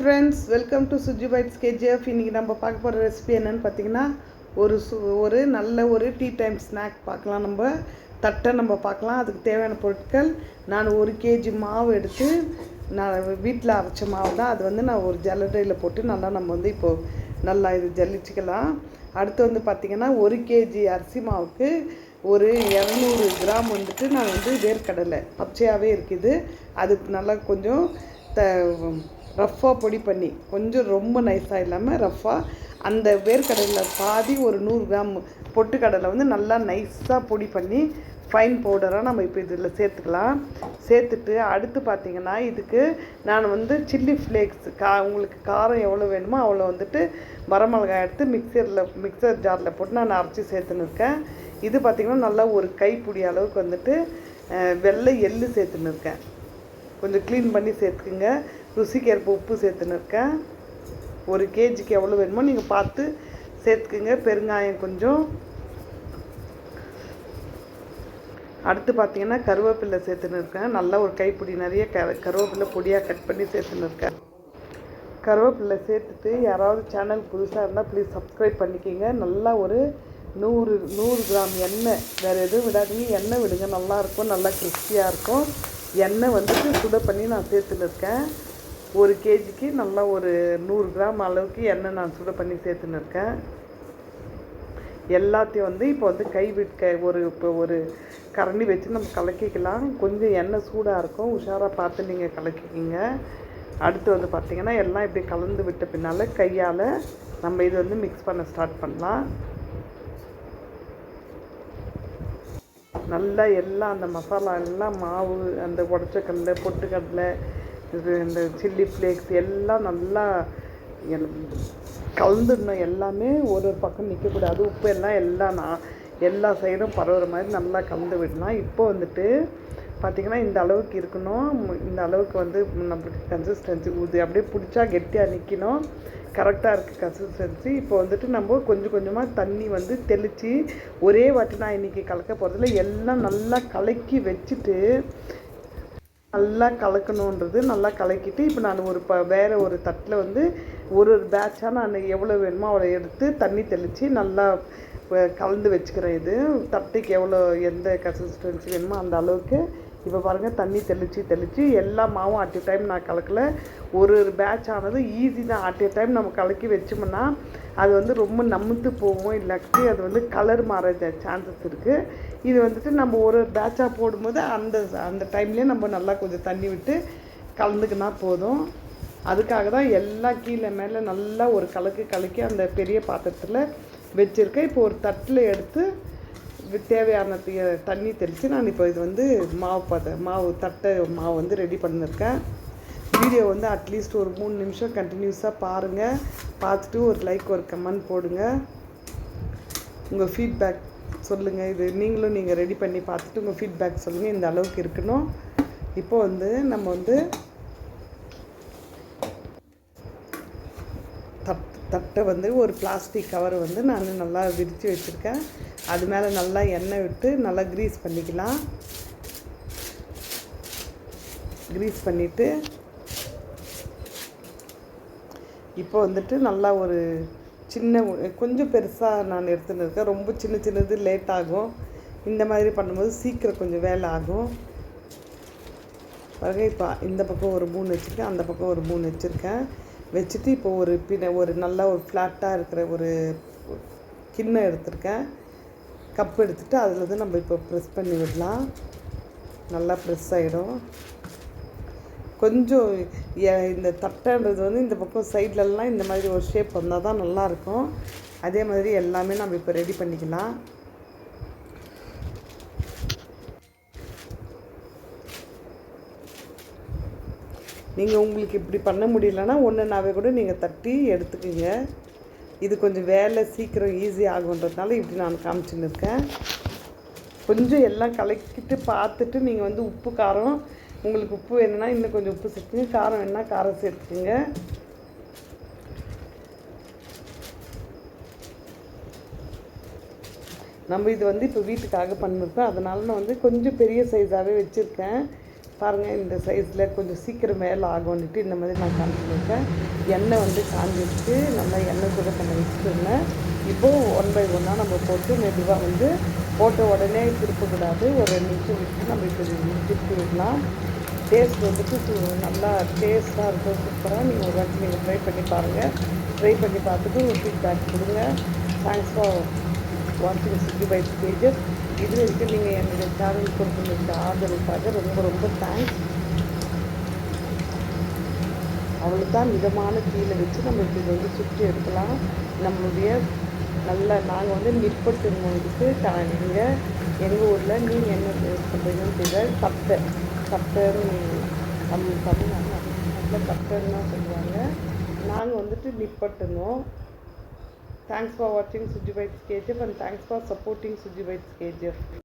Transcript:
Friends welcome to Suji bites KGF இன்றைக்கி நம்ம பார்க்க போகிற ரெசிபி என்னென்னு பார்த்தீங்கன்னா ஒரு சு ஒரு நல்ல ஒரு டீ டைம் ஸ்நாக் பார்க்கலாம் நம்ம. தட்டை நம்ம பார்க்கலாம். அதுக்கு தேவையான பொருட்கள் நான் ஒரு கேஜி மாவு எடுத்து நான் வீட்டில் அரைச்ச மாவு தான். அது வந்து நான் ஒரு ஜல்லடையில் போட்டு நல்லா நம்ம வந்து இப்போது நல்லா இது ஜல்லிச்சிக்கலாம். அடுத்து வந்து பார்த்திங்கன்னா ஒரு கேஜி அரிசி மாவுக்கு ஒரு இரநூறு கிராம் வந்துட்டு நான் வந்து வேர்க்கடலை பச்சையாகவே இருக்குது. அது நல்லா கொஞ்சம் த ரஃப்பாக பொடி பண்ணி கொஞ்சம் ரொம்ப நைஸாக இல்லாமல் ரஃப்பாக அந்த வேர்க்கடலில் பாதி ஒரு நூறு கிராம் பொட்டுக்கடலை வந்து நல்லா நைஸாக பொடி பண்ணி ஃபைன் பவுடராக நம்ம இப்போ இதில் சேர்த்துக்கலாம். சேர்த்துட்டு அடுத்து பார்த்திங்கன்னா இதுக்கு நான் வந்து சில்லி ஃப்ளேக்ஸ் கா உங்களுக்கு காரம் எவ்வளோ வேணுமோ அவ்வளோ வந்துட்டு வரமிளகாய் எடுத்து மிக்சரில் மிக்சர் ஜாரில் போட்டு நான் அரைச்சி சேர்த்துன்னு இருக்கேன். இது பார்த்திங்கன்னா நல்லா ஒரு கைப்பிடி அளவுக்கு வந்துட்டு வெள்ளை எள்ளு சேர்த்துன்னு இருக்கேன். கொஞ்சம் க்ளீன் பண்ணி சேர்த்துக்குங்க. ருசிக்கேற்ப உப்பு சேர்த்துன்னு இருக்கேன். ஒரு கேஜிக்கு எவ்வளோ வேணுமோ நீங்கள் பார்த்து சேர்த்துக்குங்க. பெருங்காயம் கொஞ்சம். அடுத்து பார்த்தீங்கன்னா கருவேப்பிலை சேர்த்துன்னு இருக்கேன். நல்லா ஒரு கைப்பிடி நிறைய க கருவேப்பிலை பொடியாக கட் பண்ணி சேர்த்துன்னு இருக்கேன். கருவேப்பிலை சேர்த்துட்டு யாராவது சேனல் புதுசாக இருந்தால் ப்ளீஸ் சப்ஸ்கிரைப் பண்ணிக்கிங்க. நல்லா ஒரு நூறு நூறு கிராம் எண்ணெய். வேறு எதுவும் விடாதீங்க. எண்ணெய் விடுங்க. நல்லாயிருக்கும் நல்லா கிறிஸ்பியாக இருக்கும். எண்ணெய் வந்துட்டு சுட பண்ணி நான் சேர்த்துன்னு இருக்கேன். ஒரு கேஜிக்கு நல்லா ஒரு நூறு கிராம் அளவுக்கு எண்ணெய் நான் சுட பண்ணி சேர்த்துன்னு இருக்கேன். எல்லாத்தையும் வந்து இப்போ வந்து கை விட்க ஒரு இப்போ ஒரு கரண்டி வச்சு நம்ம கலக்கிக்கலாம். கொஞ்சம் எண்ணெய் சூடாக இருக்கும். உஷாராக பார்த்து நீங்கள் கலக்கிக்கிங்க. அடுத்து வந்து பார்த்திங்கன்னா எல்லாம் இப்படி கலந்து விட்ட பின்னால் கையால் நம்ம இது வந்து மிக்ஸ் பண்ண ஸ்டார்ட் பண்ணலாம். நல்லா எல்லாம் அந்த மசாலா எல்லாம் மாவு அந்த உடச்சக்கடலை பொட்டுக்கடலை இது இந்த சில்லி ஃப்ளேக்ஸ் எல்லாம் நல்லா கலந்துடணும். எல்லாமே ஒரு ஒரு பக்கம் நிற்கக்கூடாது உப்பு எல்லாம் எல்லாம் நான் எல்லா சைடும் பரவுற மாதிரி நல்லா கலந்து விடலாம் இப்போ வந்துட்டு பார்த்திங்கன்னா இந்த அளவுக்கு இருக்கணும். இந்த அளவுக்கு வந்து நம்மளுக்கு கன்சிஸ்டன்சி ஊது. அப்படியே பிடிச்சா கெட்டியாக நிற்கணும் கரெக்டாக இருக்குது கன்சிஸ்டன்சி இப்போ வந்துட்டு நம்ம கொஞ்சம் கொஞ்சமாக தண்ணி வந்து தெளித்து ஒரே வாட்டி நான் இன்றைக்கி கலக்க போகிறதுல எல்லாம் நல்லா கலக்கி வச்சுட்டு நல்லா கலக்கணுன்றது நல்லா கலக்கிட்டு இப்போ நான் ஒரு ப வேறு ஒரு தட்டில் வந்து ஒரு ஒரு பேட்சாக நான் எவ்வளோ வேணுமோ அவ்வளோ எடுத்து தண்ணி தெளித்து நல்லா கலந்து வச்சுக்கிறேன் இது. தட்டைக்கு எவ்வளோ எந்த கன்சிஸ்டன்சி வேணுமோ அந்த அளவுக்கு இப்போ பாருங்கள் தண்ணி தெளித்து தெளித்து எல்லா மாவும் அட் எ டைம் நான் கலக்கல. ஒரு ஒரு பேட்ச் ஆனது ஈஸி தான். அட் டைம் நம்ம கலக்கி வச்சோம்னா அது வந்து ரொம்ப நமுத்து போகும் இல்லாட்டி அது வந்து கலர் மாற சான்சஸ் இருக்குது இது வந்துட்டு நம்ம ஒரு பேட்சாக போடும்போது அந்த அந்த டைம்லேயே நம்ம நல்லா கொஞ்சம் தண்ணி விட்டு கலந்துக்கினா போதும். அதுக்காக தான் எல்லாம் கீழே மேலே நல்லா ஒரு கலக்கு கலக்கி அந்த பெரிய பாத்திரத்தில் வச்சுருக்கேன். இப்போ ஒரு தட்டில் எடுத்து தேவையான தண்ணி தெளித்து நான் இப்போ இது வந்து மாவு பார்த்த மாவு தட்டை மாவு வந்து ரெடி பண்ணியிருக்கேன் வீடியோ வந்து அட்லீஸ்ட் ஒரு மூணு நிமிஷம் கண்டினியூஸாக பாருங்கள் பார்த்துட்டு ஒரு லைக் ஒரு கமெண்ட் போடுங்க. உங்கள் ஃபீட்பேக் சொல்லுங்கள் இது நீங்களும் நீங்கள் ரெடி பண்ணி பார்த்துட்டு உங்கள் ஃபீட்பேக் சொல்லுங்கள் இந்த அளவுக்கு இருக்கணும். இப்போ வந்து நம்ம வந்து தட் தட்டை வந்து ஒரு பிளாஸ்டிக் கவர் வந்து நான் நல்லா விரித்து வச்சுருக்கேன். அது மேலே நல்லா எண்ணெய் விட்டு நல்லா க்ரீஸ் பண்ணிக்கலாம். க்ரீஸ் பண்ணிவிட்டு இப்போ வந்துட்டு நல்லா ஒரு சின்ன கொஞ்சம் பெருசாக நான் எடுத்துன்னு இருக்கேன் ரொம்ப சின்ன சின்னது லேட் ஆகும். இந்த மாதிரி பண்ணும்போது சீக்கிரம் கொஞ்சம் வேலை ஆகும். பாருங்க இப்போ இந்த பக்கம் ஒரு மூணு வச்சுருக்கேன் அந்த பக்கம் ஒரு மூணு வச்சுருக்கேன். வச்சுட்டு இப்போ ஒரு பின்ன ஒரு நல்லா ஒரு ஃப்ளாட்டாக இருக்கிற ஒரு கிண்ணம் எடுத்திருக்கேன். கப் எடுத்துகிட்டு அதில் தான் நம்ம இப்போ ப்ரெஸ் பண்ணி விடலாம். நல்லா ப்ரெஸ் ஆகிடும் கொஞ்சம் இந்த தட்டைன்றது வந்து இந்த பக்கம் சைட்லலாம் இந்த மாதிரி ஒரு ஷேப் வந்தால் தான் நல்லாயிருக்கும் அதே மாதிரி எல்லாமே நம்ம இப்போ ரெடி பண்ணிக்கலாம். நீங்கள் உங்களுக்கு இப்படி பண்ண முடியலன்னா ஒன்றுனாவே கூட நீங்கள் தட்டி எடுத்துக்கோங்க. இது கொஞ்சம் வேலை சீக்கிரம் ஈஸி ஆகுன்றதுனால இப்படி நான் காமிச்சுன்னு இருக்கேன். கொஞ்சம் எல்லாம் கலக்கிட்டு பார்த்துட்டு நீங்கள் வந்து உப்பு காரம். உங்களுக்கு உப்பு வேணும்னா இன்னும் கொஞ்சம் உப்பு சேர்த்துங்க காரம் வேணுன்னா காரம் சேர்த்துக்குங்க. நம்ம இது வந்து இப்போ வீட்டுக்காக பண்ணிருக்கோம் அதனால நான் வந்து கொஞ்சம் பெரிய சைஸாகவே வச்சுருக்கேன். பாருங்கள் இந்த சைஸில் கொஞ்சம் சீக்கிரம் மேலே ஆகும்னுட்டு இந்த மாதிரி நான் காமிச்சிருக்கேன். எண்ணெய் வந்து காஞ்சிருச்சு. நல்லா எண்ணெய் கூட நம்ம வச்சுருந்தேன் இப்போது ஒன் பை ஒன்னாக நம்ம போட்டு மெதுவாக வந்து போட்ட உடனே திருப்பக்கூடாது. ஒரு ரெண்டு நிமிஷம் விட்டு நம்ம இப்போ திருப்பி விடலாம். டேஸ்ட் வந்துட்டு நல்லா டேஸ்ட்டாக இருக்கும். சூப்பராக நீங்கள் ஒரு வாட்டி நீங்கள் ட்ரை பண்ணி பாருங்கள் ட்ரை பண்ணி பார்த்துட்டு ஒரு ஃபீட்பேக் கொடுங்க. தேங்க்ஸ் ஃபார் வாட்சிங் சிட்டி பை பேஜஸ் இது வரைக்கும் நீங்கள் என்னுடைய சேனல் கொடுத்துருந்த ஆதரவுக்காக ரொம்ப ரொம்ப தேங்க்ஸ் அவ்வளோதான் மிதமான தீயில வச்சு நம்ம இப்படி வந்து சுற்றி எடுக்கலாம். நம்மளுடைய நல்ல நாங்கள் வந்து நிற்பட்டு இதுக்கு நீங்கள் எங்கள் ஊரில் நீங்கள் என்ன யூஸ் பண்ணுறீங்கன்னு தெரியல. கப்பை கப்பைன்னு நம்ம தமிழ்நாடு நல்ல தான் சொல்லுவாங்க. நாங்கள் வந்துட்டு நிப்பட்டுனோம் தேங்க்ஸ் ஃபார் வாட்சிங் Suji bites KGF and thanks for supporting Suji bites KGF